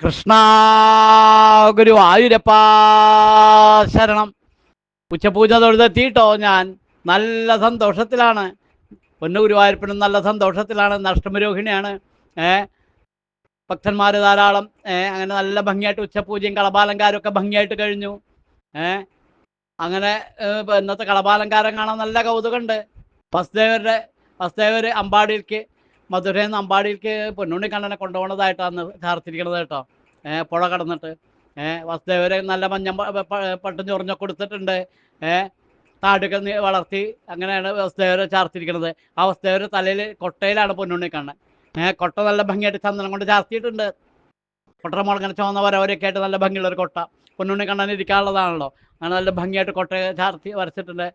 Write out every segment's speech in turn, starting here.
കൃഷ്ണ ഗുരു ഗുരുവായൂരപ്പ ശരണം. ഉച്ചപൂജ തൊഴുതെത്തിയിട്ടോ ഞാൻ. നല്ല സന്തോഷത്തിലാണ്. പൊന്നു ഗുരുവായൂരപ്പനും നല്ല സന്തോഷത്തിലാണ്. നഷ്ടമരോഹിണിയാണ് ഏ? ഭക്തന്മാർ ധാരാളം. ഏ? അങ്ങനെ നല്ല ഭംഗിയായിട്ട് ഉച്ചപൂജയും കളഭാലങ്കാരും ഒക്കെ ഭംഗിയായിട്ട് കഴിഞ്ഞു. ഏ? അങ്ങനെ ഇന്നത്തെ കളഭാലങ്കാരം കാണാൻ നല്ല കൗതുകമുണ്ട്. ഫസ്റ്റ് മധുരയിൽ നിന്ന് അമ്പാടിയിലേക്ക് മധുര നമ്പാടിയിലേക്ക് പൊന്നുണ്ണിക്കണ്ണനെ കൊണ്ടുപോകണതായിട്ടാണ് ധാർത്തിരിക്കണത് കേട്ടോ. പുഴ കടന്നിട്ട്. വസുദേവരെ നല്ല മഞ്ഞ പട്ടും ചൊറിഞ്ഞ കൊടുത്തിട്ടുണ്ട്. താടിയൊക്കെ വളർത്തി അങ്ങനെയാണ് വസുദേവരെ ചാർത്തിരിക്കുന്നത്. ആ വസുദേവരെ തലയിൽ കൊട്ടയിലാണ് പൊന്നുണ്ണിക്കണ്ണൻ കൊട്ട നല്ല ഭംഗിയായിട്ട് ചന്ദനം കൊണ്ട് ചാർത്തിയിട്ടുണ്ട്. കൊട്ടറ ചുവന്നവർ ചുവന്ന വരവരൊക്കെ ആയിട്ട് നല്ല ഭംഗിയുള്ള ഒരു കൊട്ട. പൊന്നുണ്ണി കണ്ണൻ ഇരിക്കാനുള്ളതാണല്ലോ. അങ്ങനെ നല്ല ഭംഗിയായിട്ട് കൊട്ട ചാർത്തി വരച്ചിട്ടുണ്ട്.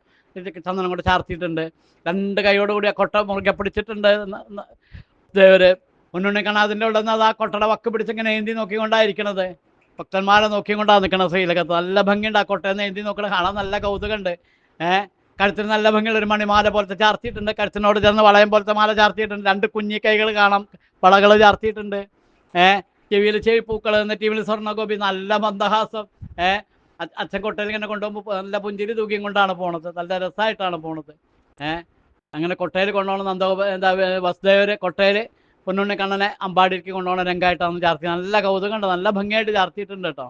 ചന്ദനം കൊണ്ട് ചാർത്തിയിട്ടുണ്ട്. രണ്ട് കൈയോടുകൂടി ആ കൊട്ട മുറുകെ പിടിച്ചിട്ടുണ്ട് ദേവർ പൊന്നുണ്ണി കണ്ണൻ അതിന്റെ ഉള്ളിൽ നിന്ന് അത് ആ കൊട്ടയുടെ വക്ക് പിടിച്ചിങ്ങനെ ഏന്തി നോക്കിക്കൊണ്ടായിരിക്കണത്. ഭക്തന്മാരെ നോക്കിക്കൊണ്ടാണ് നിൽക്കണത് ശ്രീലകത്ത്. നല്ല ഭംഗിയുണ്ട് ആ കൊട്ടയെന്ന് ഏന്തി നോക്കണ കാണാൻ നല്ല കൗതുകമുണ്ട്. ഏഹ് കഴുത്തിന് നല്ല ഭംഗിയുള്ള ഒരു മണിമാല പോലത്തെ ചാർത്തിയിട്ടുണ്ട്. കഴുത്തിനോട് ചേർന്ന് വളയം പോലത്തെ മാല ചാർത്തിയിട്ടുണ്ട്. രണ്ട് കുഞ്ഞി കൈകൾ കാണാം. വളകൾ ചാർത്തിയിട്ടുണ്ട്. ഏഹ് ചെവിയിൽ ചെവി പൂക്കൾ നെറ്റിയിൽ സ്വർണഗോപി നല്ല മന്ദഹാസം. ഏഹ് അച്ഛൻ കൊട്ടയിൽ ഇങ്ങനെ കൊണ്ടുപോകുമ്പോൾ നല്ല പുഞ്ചിരി തൂക്കിയും കൊണ്ടാണ് പോണത്. നല്ല രസമായിട്ടാണ് പോണത്. ഏഹ് അങ്ങനെ കൊട്ടയിൽ കൊണ്ടുപോകണം നന്ദ എന്താ വസുദേവര് കൊട്ടയിൽ പൊന്നുണ്ണി കണ്ണനെ അമ്പാടിക്ക് കൊണ്ടുപോകണ രംഗമായിട്ടാണ് ചാർത്തി. നല്ല കൗതുകം കൗതുകമുണ്ട്. നല്ല ഭംഗിയായിട്ട് ചാർത്തിയിട്ടുണ്ട് കേട്ടോ.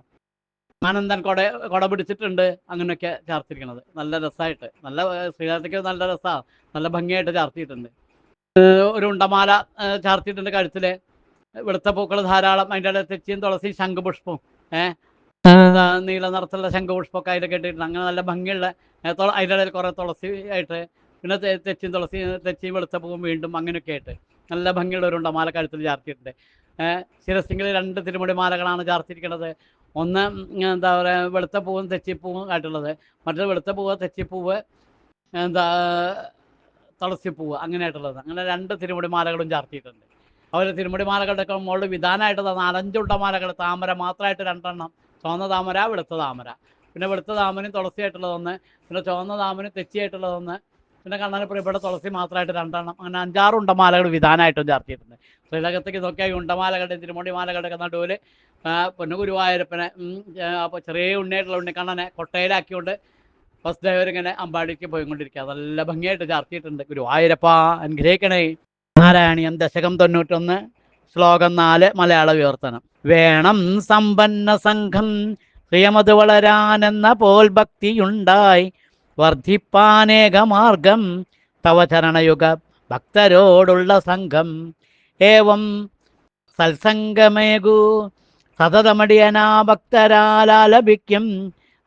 ആനന്ദൻ കൊട കൊട പിടിച്ചിട്ടുണ്ട് അങ്ങനെയൊക്കെ ചാർത്തിരിക്കണത് നല്ല രസമായിട്ട് നല്ല ശ്രീകാരത്തേക്ക് നല്ല രസമാണ് നല്ല ഭംഗിയായിട്ട് ചാർത്തിയിട്ടുണ്ട്. ഒരു ഉണ്ടമാല ചാർത്തിയിട്ടുണ്ട് കഴുത്തിൽ. വെളുത്ത പൂക്കൾ ധാരാളം അതിന്റെ ഇടയിൽ തെച്ചിയും തുളസിയും ശംഖുപുഷ്പവും ഏഹ് നീല നിറത്തിലുള്ള ശംഖുപുഷ്പമൊക്കെ അതിൽ കെട്ടിയിട്ടുണ്ട് അങ്ങനെ നല്ല ഭംഗിയുള്ള അതിന്റെ ഇടയിൽ കുറേ തുളസി ആയിട്ട് പിന്നെ തെച്ചിയും തുളസി തെച്ചിയും വെളുത്ത പൂവും വീണ്ടും അങ്ങനെയൊക്കെ ആയിട്ട് നല്ല ഭംഗിയുള്ള ഒരു ഉണ്ടമാല കഴുത്തിൽ ചാർത്തിയിട്ടുണ്ട്. ശിരസിംഗിൽ രണ്ട് തിരുമുടി മാലകളാണ് ചാർത്തിയിരിക്കുന്നത് ഒന്ന് എന്താ പറയുക വെളുത്ത പൂവും തെച്ചിപ്പൂവും ആയിട്ടുള്ളത്. മറ്റൊരു വെളുത്ത പൂവ് തെച്ചിപ്പൂവ് എന്താ തുളസിപ്പൂവ് അങ്ങനെയായിട്ടുള്ളത്. അങ്ങനെ രണ്ട് തിരുമുടി മാലകളും ചാർത്തിയിട്ടുണ്ട്. അവർ തിരുമുടി മാലകളുടെ മുകളിൽ വിധാനമായിട്ട് നാലഞ്ചുണ്ട മാലകൾ താമര മാത്രമായിട്ട് രണ്ടെണ്ണം. ചുവന്ന താമര വെളുത്ത താമര. പിന്നെ വെളുത്ത താമരയും തുളസിയായിട്ടുള്ളതൊന്ന് പിന്നെ ചുവന്ന താമരയും തെച്ചിയായിട്ടുള്ളതൊന്ന് പിന്നെ കണ്ണന് പ്രിയപ്പെട്ട തുളസി മാത്രമായിട്ട് രണ്ടെണ്ണം. അങ്ങനെ അഞ്ചാറ് ഉണ്ടമാലകൾ വിധാനമായിട്ടും ചാർത്തിയിട്ടുണ്ട്. ശ്രീലകത്തേക്ക് ഇതൊക്കെ ഉണ്ടമാലകളുടെ തിരുമുടി മാലകളുടെ ഒക്കെ നടുവിൽ പൊന്നുഗുരുവായൂരപ്പനെ അപ്പോൾ ചെറിയ ഉണ്ണിയായിട്ടുള്ള ഉണ്ണിക്കണ്ണനെ കൊട്ടയിലാക്കിക്കൊണ്ട് ബസ് ഡ്രൈവർ ഇങ്ങനെ അമ്പാടിക്ക് പോയിക്കൊണ്ടിരിക്കുക. നല്ല ഭംഗിയായിട്ട് ചാർത്തിയിട്ടുണ്ട്. ഗുരുവായൂരപ്പ അനുഗ്രഹിക്കണേ. നാരായണീയം ദശകം തൊണ്ണൂറ്റൊന്ന് ശ്ലോകം നാല് മലയാള വിവർത്തനം. വേണം സമ്പന്ന സംഘം പ്രിയമത് വളരാനെന്ന പോൽ ഭക്തിയുണ്ടായി. വർദ്ധിപ്പാനേക മാർഗം തവ ഭക്തരോടുള്ള സംഘം. ഏവം സത്സംഗമേകു സതതമടിയനാ ഭക്തരാലാലപിക്കും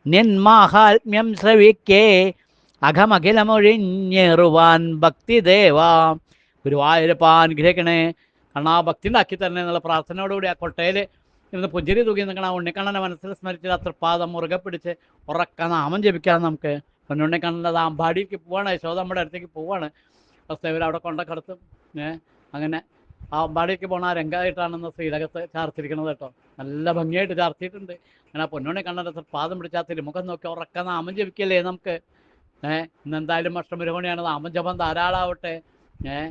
നിന്മാഹാത്മ്യം ശ്രവിക്കേ അഖമഖിലമൊഴിഞ്ഞേറുവാൻ ഭക്തിദേവ. ഗുരുവായൂരപ്പ അനുഗ്രഹിക്കണേ കാരണം ആ ഭക്തി ഉണ്ടാക്കി തന്നെ എന്നുള്ള പ്രാർത്ഥനയോടുകൂടി ആ കൊട്ടയിൽ ഇരുന്ന് പുഞ്ചിരി തൂക്കി നിൽക്കണം ഉണ്ണിക്കണ്ണനെ മനസ്സിൽ സ്മരിച്ച് ആ തൃപ്പാദം മുറുകെ പിടിച്ച് ഉറക്ക നാമം ജപിക്കാം നമുക്ക് പൊന്നുണ്ണിക്കണ്ണന്റെ അത് അമ്പാടിക്ക് പോവാണ് യശോദ നമ്മുടെ അടുത്തേക്ക് പോവാണ്. വസ്തവർ അവിടെ കൊണ്ട കടത്തും. ഏഹ് അങ്ങനെ ആ അമ്പാടിക്ക് പോണ ആ രംഗമായിട്ടാണെന്ന് ശ്രീലകത്ത് ചാർത്തിരിക്കുന്നത് കേട്ടോ. നല്ല ഭംഗിയായിട്ട് ചാർത്തിയിട്ടുണ്ട്. അങ്ങനെ ആ പൊന്നുണ്ണി കണ്ണന്റെ തൃപ്പാദം പിടിച്ച് ആ തിരുമുഖം നോക്കി ഉറക്ക നാമം ജപിക്കല്ലേ നമുക്ക്? ഏഹ് ഇന്നെന്തായാലും അഷ്ടമിരമണിയാണ്. നാമം ജപം ധാരാളാവട്ടെ. ഏഹ്